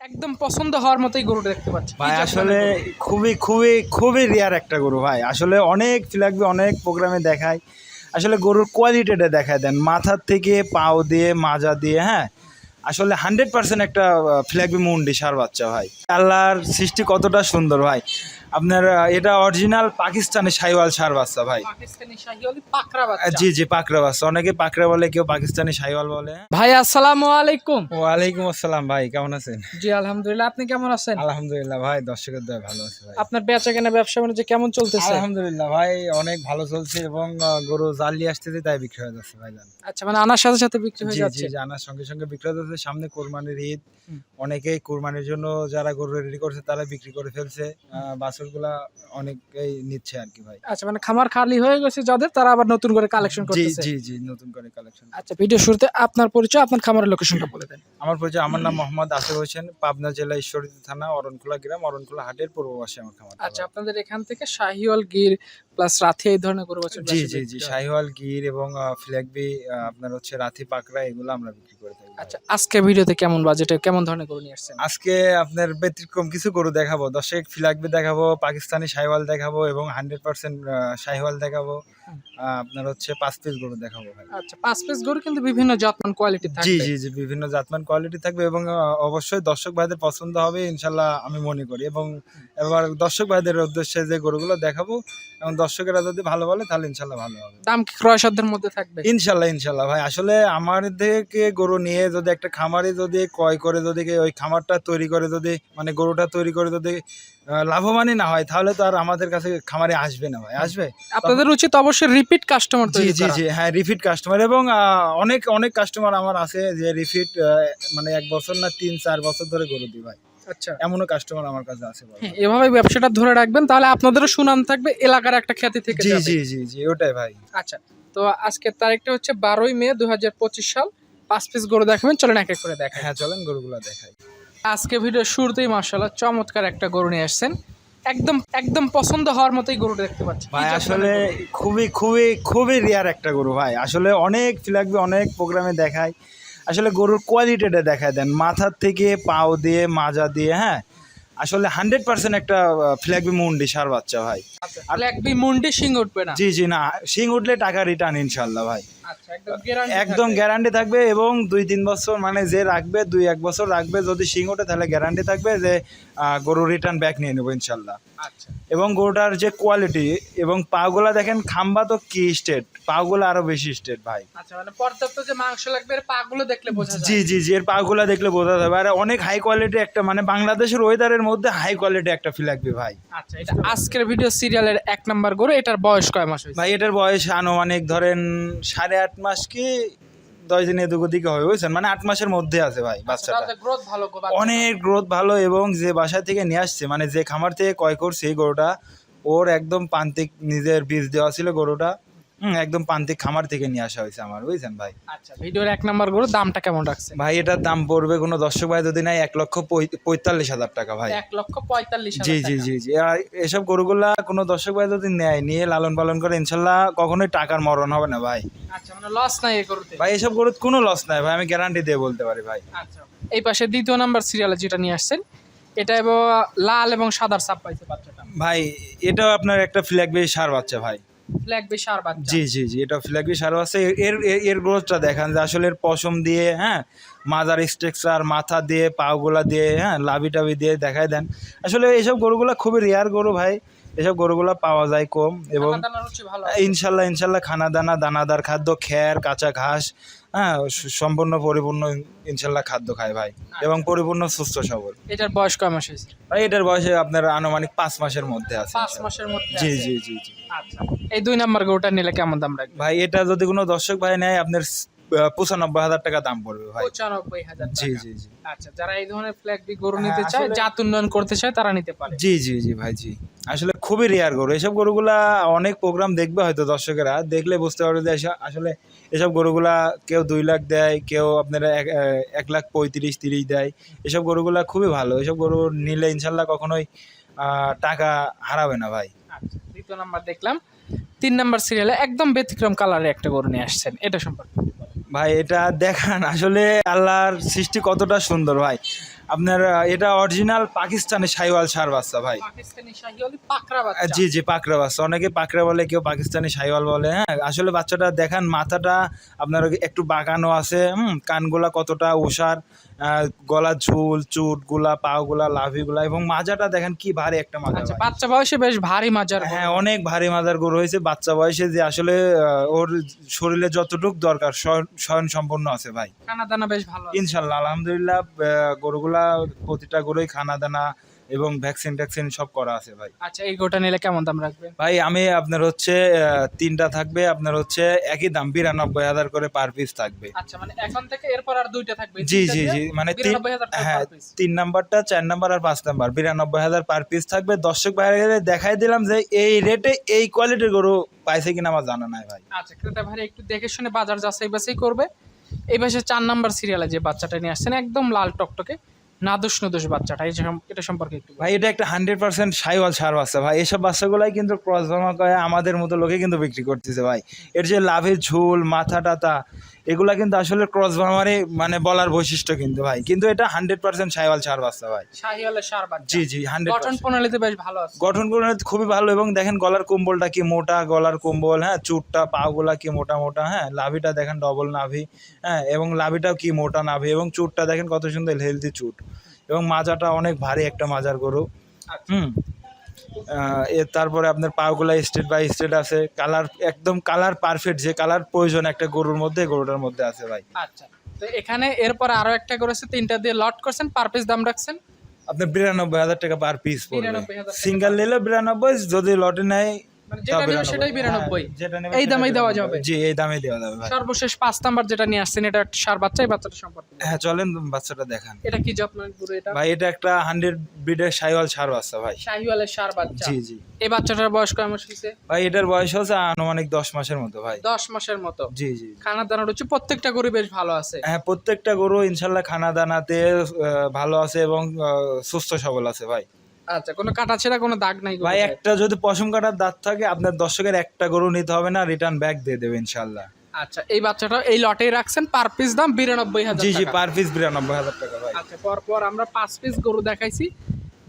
একদম পছন্দ হওয়ার মতোই গরুটা দেখতে পাচ্ছি। ভাই আসলে খুবই খুবই খুবই রেয়ার একটা গরু ভাই। আসলে অনেক ফিলাকবি অনেক প্রোগ্রামে দেখায়। আসলে গরুর কোয়ালিটিটা দেখায় দেন। মাথার থেকে পাও দিয়ে মাজা দিয়ে হ্যাঁ? আসলে হান্ড্রেড পার্সেন্ট একটা ফ্ল্যাগবি মুন্ডি সার বাচ্চা ভাই। আল্লাহর সৃষ্টি কতটা সুন্দর ভাই। আপনার এটা অরিজিনাল পাকিস্তানি সাইওয়াল সার বাচ্চা ভাই। শাহিওয়ালি জি জি পাকড়া বাচ্চা। অনেকে পাকড়া বলে কেউ পাকিস্তানি সাইওয়াল বলে। ভাই আসসালামু আলাইকুম। ওয়ালাইকুম আসসালাম ভাই কেমন আছেন? জি আলহামদুলিল্লাহ আপনি কেমন আছেন? আলহামদুলিল্লাহ ভাই দর্শকের দয়া ভালো আছে ভাই। আপনার বেচা কেনা ব্যবসা বাণিজ্য কেমন চলতেছে? আলহামদুলিল্লাহ ভাই অনেক ভালো চলছে এবং গরু জালি আসতেছে তাই বিক্রি হয়ে যাচ্ছে ভাই আচ্ছা মানে আনার সাথে সাথে বিক্রি হয়ে জি জি আনার সঙ্গে সঙ্গে বিক্রি হয়ে যাচ্ছে। সামনে কোরবানির ঈদ। অনেকেই কোরবানির জন্য যারা গরু রেডি করছে তারা বিক্রি করে ফেলছে। বাছুর গুলা অনেকেই নিচ্ছে আর কি ভাই। আচ্ছা মানে খামার খালি হয়ে গেছে যাদের তারা আবার নতুন করে কালেকশন করতেছে। জি জি নতুন করে কালেকশন আচ্ছা ভিডিও শুরুতে আপনার পরিচয় আপনার খামারের লোকেশনটা বলে দেন। আমার পরিচয় আমার নাম মোহাম্মদ আসিফ হোসেন পাবনা জেলা ঈশ্বরদী থানা অরণখোলা গ্রাম অরণখোলা হাটের পূর্ব পাশে আমার খামার আচ্ছা আপনাদের এখান থেকে শাহিওয়াল গির প্লাস রাথি এই ধরনের গরু বাছুর জি জি জি। বিক্রি শাহিওয়াল গির এবং ফ্ল্যাগবি আপনার হচ্ছে রাথি পাকড়া এগুলো আমরা বিক্রি করে থাকি। আচ্ছা আজকে ভিডিওতে কেমন বাজেটে কেমন ধরনের গরু নিয়ে আসছেন? আজকে আপনার ব্যতিক্রম কিছু গরু দেখাবো। দশেক ফ্ল্যাগবি দেখাবো পাকিস্তানি শাহিওয়াল দেখাবো এবং হান্ড্রেড পার্সেন্ট শাহিওয়াল দেখাবো। আপনার হচ্ছে পাঁচ পিস গরু দেখাবো ভাই। আচ্ছা পাঁচ পিস গরু কিন্তু বিভিন্ন জাতমান কোয়ালিটি জি থাকবে। জি জি বিভিন্ন জাতমান কোয়ালিটি থাকবে এবং অবশ্যই দর্শক ভাইদের পছন্দ হবে ইনশাল্লাহ আমি মনে করি এবং এবার দর্শক ভাইদের উদ্দেশ্যে যে গরুগুলো দেখাবো এবং দর্শকেরা যদি ভালো বলে তাহলে ইনশাল্লাহ ভালো হবে। দাম কি ক্রয় সাধ্যের মধ্যে থাকবে? ইনশাল্লাহ ইনশাল্লাহ। ভাই আসলে আমার থেকে গরু নিয়ে যদি একটা খামারে যদি ক্রয় করে যদি ওই খামারটা তৈরি করে যদি মানে গরুটা তৈরি করে যদি লাভবানই না হয় তাহলে তো আর আমাদের কাছে খামারে আসবে না ভাই। আসবে? আপনাদের উচিত অবশ্যই রিপিট কাস্টমার জি জি জি হ্যাঁ রিপিট কাস্টমার এবং অনেক অনেক কাস্টমার আমার আছে যে রিপিট মানে এক বছর না তিন চার বছর ধরে গরু দিই ভাই। আচ্ছা। এমনও কাস্টমার আমার কাছে আছে হ্যাঁ, এভাবে ব্যবসাটা ধরে রাখবেন তাহলে আপনাদেরও সুনাম থাকবে এলাকার একটা খ্যাতি থেকে জি জি জি জি ওটাই ভাই। আচ্ছা তো আজকের তারিখটা হচ্ছে বারোই মে দু সাল। পাঁচ পিস গরু দেখাবেন চলেন এক এক করে দেখাই। হ্যাঁ চলেন গরুগুলো দেখাই। আজকে ভিডিও শুরুতেই মার্শাল্লাহ চমৎকার একটা গরু নিয়ে আসছেন। একদম একদম পছন্দ হওয়ার মতোই গরুটা দেখতে পাচ্ছি। ভাই আসলে খুবই খুবই খুবই রেয়ার একটা গরু ভাই। আসলে অনেক ফিলাকবি অনেক প্রোগ্রামে দেখায় আসলে গরুর কোয়ালিটিটা দেখায় দেন। মাথার থেকে পাও দিয়ে মাজা দিয়ে হ্যাঁ? আসলে হান্ড্রেড পার্সেন্ট একটা ফ্ল্যাগবি মুন্ডি সার বাচ্চা ভাই। আর ব্ল্যাক মুন্ডি শিং উঠবে না। জি জি না শিং উঠলে টাকা রিটার্ন ইনশাল্লাহ ভাই। একদম guarantee একদম। গ্যারান্টি থাকবে এবং দুই তিন বছর মানে যে রাখবে দুই এক বছর রাখবে যদি সিং ওঠে তাহলে গ্যারান্টি থাকবে যে গরু রিটার্ন ব্যাক নিয়ে নেব ইনশাল্লাহ। আচ্ছা। এবং গরুটার যে কোয়ালিটি এবং পাগুলা দেখেন খাম্বা তো কি স্টেট পাগুলা আরও বেশি স্টেট ভাই। আচ্ছা মানে পর্যাপ্ত যে মাংস লাগবে এর পাগুলো দেখলে বোঝা যায়। জি জি জি এর পাগুলা দেখলে বোঝা যাবে। আর অনেক হাই কোয়ালিটি একটা মানে বাংলাদেশের ওয়েদারের মধ্যে হাই কোয়ালিটি একটা ফিল লাগবে ভাই। আচ্ছা এটা আজকের ভিডিও সিরিয়ালের এক নাম্বার গরু এটার বয়স কয় মাস ভাই এটার বয়স আনুমানিক ধরেন সাড়ে আট মাস কি দশ দিন এদিক ওদিকে হবে বুঝছেন? মানে আট মাসের মধ্যে আছে ভাই বাচ্চাটা। গ্রোথ ভালো অনেক গ্রোথ ভালো এবং যে বাসা থেকে নিয়ে আসছে মানে যে খামার থেকে ক্রয় করছে গরুটা ওর একদম প্রান্তিক নিজের বীজ দেওয়া ছিল গরুটা একদম প্রান্তিক খামার থেকে নিয়ে আসা হয়েছে আমার বুঝছেন ভাই? আচ্ছা ভিডিওর এক নাম্বার গরু দামটা কেমন রাখছে? ভাই এটার দাম পড়বে কোনো দর্শক ভাই যদি নাই এক লক্ষ পঁয়তাল্লিশ হাজার টাকা ভাই। এক লক্ষ পঁয়তাল্লিশ জি জি জি জি। আর এসব গরুগুলা কোনো দর্শক ভাই যদি নেয় নিয়ে লালন পালন করে ইনশাল্লাহ কখনোই টাকার মরণ হবে না ভাই। আচ্ছা মানে লস নাই এই গরুতে? ভাই এসব গরুর কোনো লস নাই ভাই আমি গ্যারান্টি দিয়ে বলতে পারি ভাই। আচ্ছা এই পাশে দ্বিতীয় নাম্বার সিরিয়ালে যেটা নিয়ে আসছেন এটা এবং লাল এবং সাদার সাপ পাইছে বাচ্চাটা। ভাই এটাও আপনার একটা ফ্ল্যাগবি সার বাচ্চা ভাই। ব্ল্যাক সার বাচ্চা। জি জি জি, এটা ফ্ল্যাগবি সার এর, এর- এর গ্রোথটা দেখান যে আসলে এর পশম দিয়ে হ্যাঁ মাজার স্ট্রাকচার মাথা দিয়ে, পাগুলা দিয়ে হ্যাঁ লাভি টাবি দিয়ে দেখায় দেন। আসলে এইসব গরুগুলো খুবই রেয়ার গরু ভাই। এসব গরুগুলা পাওয়া যায় কম এবং ইনশাল্লাহ ইনশাল্লাহ খানা দানা দানাদার খাদ্য খ্যার কাঁচা ঘাস হ্যাঁ সম্পূর্ণ পরিপূর্ণ ইনশাল্লাহ খাদ্য খায় ভাই এবং পরিপূর্ণ সুস্থ সবল। এটার বয়স কয় মাস হয়েছে? ভাই এটার বয়সে আপনার আনুমানিক পাঁচ মাসের মধ্যে আছে পাঁচ মাসের মধ্যে জি জি জি জি। আচ্ছা। এই দুই নাম্বার গরুটা নিলে কেমন দাম রাখবে? ভাই এটা যদি কোনো দর্শক ভাই নেয় আপনার পঁচানব্বই হাজার টাকা দাম পড়বে ভাই। পঁচানব্বই হাজার জি জি জি। আচ্ছা যারা এই ধরনের ফ্ল্যাগ গরু হ্যাঁ, নিতে চায় জাত উন্নয়ন করতে চায় তারা নিতে পারে। জি জি জি ভাই জি। আসলে খুবই রেয়ার গরু। এসব গরুগুলা অনেক প্রোগ্রাম দেখবে হয়তো দর্শকেরা। দেখলে বুঝতে পারবে যে আসলে এসব গরুগুলা কেউ দুই লাখ দেয় কেউ আপনারা এক লাখ পঁয়ত্রিশ তিরিশ দেয়। এসব গরুগুলা খুবই ভালো। এসব গরু নিলে ইনশাল্লাহ কখনোই টাকা হারাবে না ভাই। আচ্ছা দ্বিতীয় নাম্বার দেখলাম। তিন নাম্বার সিরিয়ালে একদম ব্যতিক্রম কালারে একটা গরু নিয়ে আসছেন। এটা সম্পর্কে ভাই এটা দেখান। আসলে আল্লাহর সৃষ্টি কতটা সুন্দর ভাই। আপনার এটা অরিজিনাল পাকিস্তানি সাইওয়াল সার বাচ্চা ভাই। শাহিওয়ালি জি জি পাকড়া বাচ্চা। অনেকে পাকড়া বলে কেউ পাকিস্তানি সাইওয়াল বলে হ্যাঁ? আসলে বাচ্চাটা দেখান মাথাটা আপনার একটু বাঁকানো আছে হুম? কানগুলা কতটা ওষার গলা ঝুল চুটগুলা পাগুলা লাভিগুলা এবং মাজাটা দেখেন কি ভারী একটা মাজা আচ্ছা বাচ্চা বয়সে বেশ ভারী মাজার হ্যাঁ অনেক ভারী মাজার গরু হয়েছে। বাচ্চা বয়সে যে আসলে ওর শরীরে যতটুক দরকার স্বয়ং- স্বয়ং সম্পন্ন আছে ভাই। দানা বেশ ভালো ইনশাল্লাহ আলহামদুলিল্লাহ আহ, গরুগুলা প্রতিটা গরুই খানা দানা এবং ভ্যাকসিন ট্যাকসিন সব করা আছে ভাই। আচ্ছা এই গোটা নিলে কেমন দাম রাখবেন ভাই আমি আপনার হচ্ছে তিনটা থাকবে আপনার হচ্ছে একই দাম বিরানব্বই হাজার করে পার পিস থাকবে। আচ্ছা মানে এখন থেকে এরপর আর দুইটা থাকবে? জি জি জি মানে তিন 92,000 টাকা হ্যাঁ তিন নাম্বারটা চার নাম্বার আর পাঁচ নাম্বার বিরানব্বই হাজার পার পিস থাকবে। দর্শক বাইরে দেখাই দিলাম যে এই রেটে এই কোয়ালিটির গরু পাইছে কিনা আমার জানা নাই ভাই। আচ্ছা ক্রেতা ভাই একটু দেখে শুনে বাজার যাচাই বাছাই করবে। এই পাশে চার নাম্বার সিরিয়ালে যে বাচ্চাটা নিয়ে আসছেন একদম লাল টকটকে। নাদুস নদুস বাচ্চাটা এই এটা সম্পর্কে একটু ভাই এটা একটা হান্ড্রেড পার্সেন্ট সাইওয়াল সার বাচ্চা ভাই। এসব বাচ্চাগুলাই কিন্তু ক্রস জমা করে আমাদের মতো লোকে কিন্তু বিক্রি করতেছে ভাই। এর যে লাভের ঝোল মাথা টাতা এগুলা কিন্তু আসলে ক্রস ভামারে মানে বলার বৈশিষ্ট্য কিন্তু ভাই। কিন্তু এটা হান্ড্রেড পার্সেন্ট সাইওয়াল সার বাচ্চা ভাই। শাহিওয়ালের সার বাচ্চা। জি জি হান্ড্রেড গঠন প্রণালীতে বেশ ভালো আছে। গঠন করে খুবই ভালো এবং দেখেন গলার কম্বলটা কি মোটা গলার কম্বল হ্যাঁ চুটটা পাগুলা কি মোটা মোটা হ্যাঁ লাভিটা দেখেন ডবল নাভি হ্যাঁ এবং লাভিটাও কি মোটা নাভি এবং চুটটা দেখেন কত সুন্দর হেলদি চুট। এবং মাজাটা অনেক ভারী একটা মাজার গরু। আচ্ছা। হুম। এর তারপরে আপনার পাওগুলা স্টেট বাই স্টেট আছে। কালার একদম কালার পারফেক্ট যে কালার প্রয়োজন একটা গরুর মধ্যে গরুটার মধ্যে আছে ভাই। আচ্ছা। তো এখানে এরপর আরও একটা করেছে তিনটা দিয়ে লট করছেন পার পিস দাম রাখছেন? আপনার বিরানব্বই হাজার টাকা পার পিস পড়বে। 92,000 সিঙ্গেল নিলে বিরানব্বই যদি লটে নেয় যেটা তাও নেবে সেটাই 92 বিরানব্বই যেটা নেবে এই দামেই দেওয়া যাবে? জি এই দামে দেওয়া যাবে। ভাই সর্বশেষ পাঁচ নাম্বার যেটা নিয়ে আসছেন এটা একটা সার বাচ্চা এই বাচ্চাটা সম্পর্কে। হ্যাঁ চলেন বাচ্চাটা দেখান। এটা কি যত্ন পুরো এটা? ভাই এটা একটা হান্ড্রেড ব্রিডের সাইওয়াল সার বাচ্চা ভাই। শাহিওয়ালের সার বাচ্চা। জি জি। এই বাচ্চাটার বয়স কয় মাস হয়েছে? ভাই এটার বয়স হচ্ছে আনুমানিক দশ মাসের মতো ভাই। দশ মাসের মতো। জি জি। খানা দানা হচ্ছে প্রত্যেকটা গরু বেশ ভালো আছে। হ্যাঁ প্রত্যেকটা গরু ইনশাল্লাহ খানা দানাতে ভালো আছে এবং সুস্থ সবল আছে ভাই। আচ্ছা কোনো কাটা ছেঁড়া কোনো দাগ নাই ভাই একটা যদি পশম কাটার দাঁত থাকে আপনার দর্শকের একটা গরু নিতে হবে না রিটার্ন ব্যাক দিয়ে দেবে ইনশাল্লাহ আচ্ছা এই বাচ্চাটা এই লটেই রাখছেন পার পিস দাম বিরানব্বই হাজার জি জি পার পিস বিরানব্বই হাজার টাকা ভাই। আচ্ছা পরপর আমরা পাঁচ পিস গরু দেখাইছি।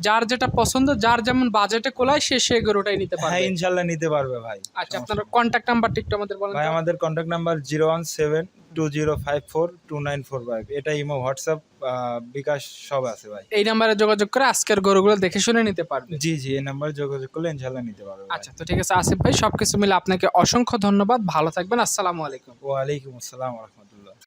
যার যেটা পছন্দ যার যেমন বাজেটে কোলায় সে সেই গরুটাই নিতে পারবে। হ্যাঁ পারবে ইনশাল্লাহ নিতে পারবে ভাই। আচ্ছা আপনার কন্ট্যাক্ট নাম্বারটা একটু আমাদের বলেন ভাই আমাদের contact number zero one seven two zero five four two nine four five এটা ইমো হোয়াটসঅ্যাপ বিকাশ সব আছে ভাই। এই নাম্বারে যোগাযোগ করে আজকের গরুগুলো দেখে শুনে নিতে পারবে। জি জি এই নাম্বারে যোগাযোগ করলে ইনশাল্লাহ নিতে পারবে আচ্ছা তো ঠিক আছে আসিফ ভাই সবকিছু মিলে আপনাকে অসংখ্য ধন্যবাদ। ভালো থাকবেন আসসালামু আলাইকুম। ওয়ালাইকুম আসসালাম রহমতুল্লাহ।